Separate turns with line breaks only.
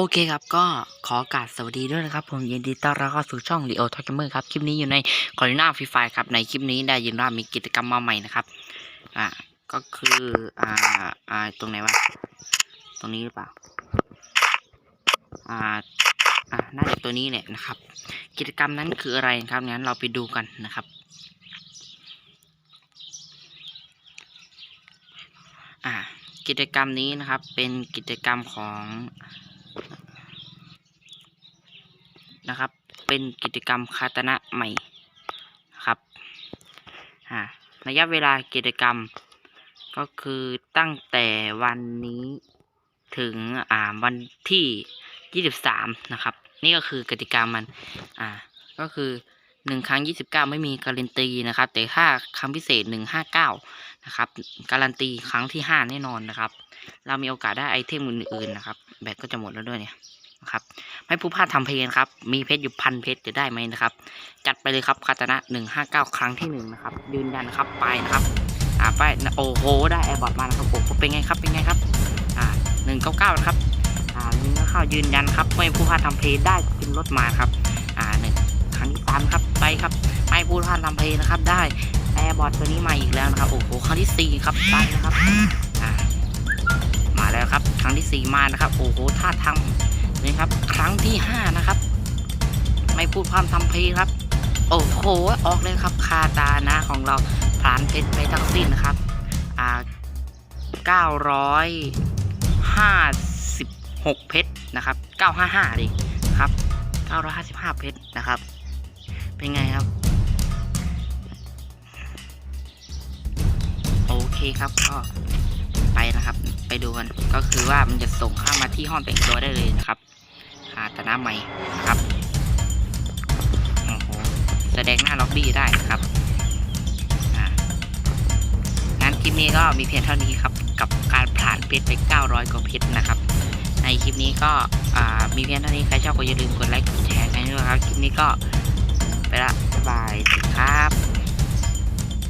โอเคครับก็ขอโอกาสสวัสดีด้วยนะครับ ผมยินดีต้อนรับเข้าสู่ช่อง Leo t a l k m e r ครับ คลิปนี้อยู่ในคอร์นาฟรีไฟครับ ในคลิปนี้ได้ยินว่ามีกิจกรรมมาใหม่นะครับ อ่าก็คืออ่าอ่าตรงไหนวะตรงนี้หรือเปล่าอ่าอ่าน่าจะตัวนี้แหละนะครับ กิจกรรมนั้นคืออะไรครับงั้นเราไปดูกันนะครับอ่ากิจกรรมนี้นะครับเป็นกิจกรรมของ นะครับ เป็นกิจกรรมคาตนะใหม่นะครับระยะเวลากิจกรรมก็คือตั้งแต่วันนี้ถึงอ่าวันที่ 23 นะครับ นี่ก็คือกติกามันอ่าก็คือหนึ่งครั้ง 29 ไม่มีการันตีนะครับ แต่ถ้าครั้งพิเศษ 159 นะครับการันตีครั้งที่ 5 แน่นอนนะครับ เรามีโอกาสได้ไอเทมอื่นๆนะครับ แบตก็จะหมดแล้วด้วยเนี่ย นะครับไม่ผู้พลาดทำเพลงครับ มีเพชรอยู่พันเพชรจะได้ไหมนะครับ จัดไปเลยครับคาตนะ159ครั้งที่หนึ่งนะครับ ยืนยันครับไปนะครับ อ่าไปโอ้โหได้แอร์บอทมานะครับโอ้โหเป็นไงครับเป็นไงครับ อ่า199นะครับ อ่านี่ก็เข้ายืนยันครับ ไม่ผู้พลาดทำเพลงได้ขึ้นรถมาครับ อ่าหนึ่งครั้งที่สามครับไปครับ ไม่ผู้พลาดทำเพลงนะครับ ได้แอร์บอทตัวนี้มาอีกแล้วนะครับโอ้โหครั้งที่สี่ครับไปนะครับ อ่ามาแล้วครับ ครั้งที่สี่มานะครับ โอ้โหท่าทาง นี่ครับ ครั้งที่ห้านะครับ ไม่พูดความทำเพลงครับ โอ้โหออกเลยครับคาตานะของเราผ่านเพชรไปทั้งสิ้นนะครับ อ่าเก้าร้อยห้าสิบหกเพชรนะครับเก้าห้าห้าดิครับเก้าร้อยห้าสิบห้าเพชรนะครับ เป็นไงครับโอเคครับก็ไปนะครับ ไปดูกันก็คือว่ามันจะส่งเข้ามาที่ห้องแต่งตัวได้เลยนะครับาตานะใหม่นะครับโอ้โหแสดงหน้าล็อบบี้ได้ครับอ่างั้นคลิปนี้ก็มีเพียงเท่านี้ครับ กับการผ่านเพชรไป 900 กว่าเพชรนะครับ ในคลิปนี้ก็มีเพียงเท่านี้ใครชอบก็อย่าลืมกดไลค์กดแชร์กันด้วยครับ คลิปนี้ก็ไปละบายครับ